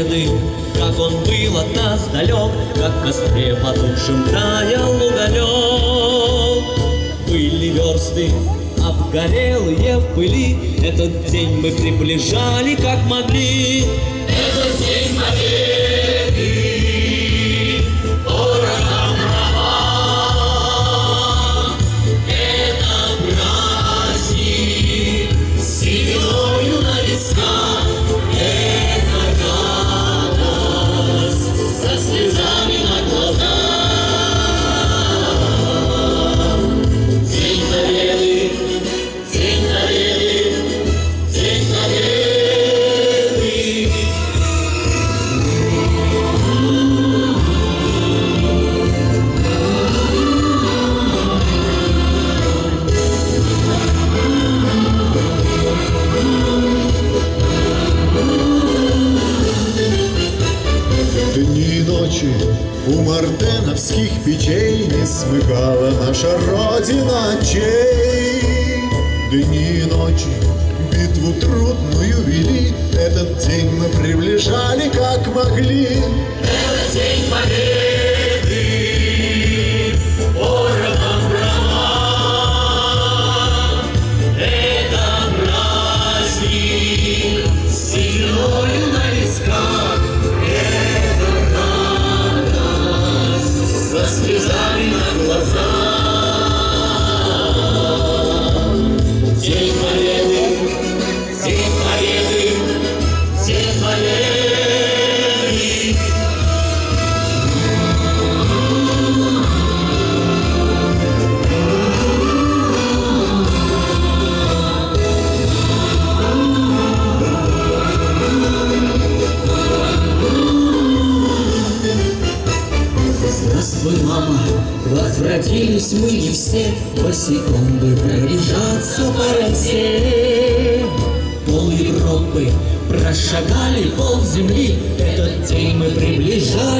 победы, Как он был от нас далек, Как в костре потухшим таял уголек. Были версты, обгорелые в пыли, Этот день мы приближали, как могли. Этот день победы, у мартеновских печей Не смыкала наша Родина очей. Дни и ночи битву трудную вели, Этот день мы приближали, как могли. Это день победы, Здравствуй, мама, возвратились мы не все, Босиком бы пробежаться по росе. Пол Европы прошагали пол земли, Этот день мы приближали,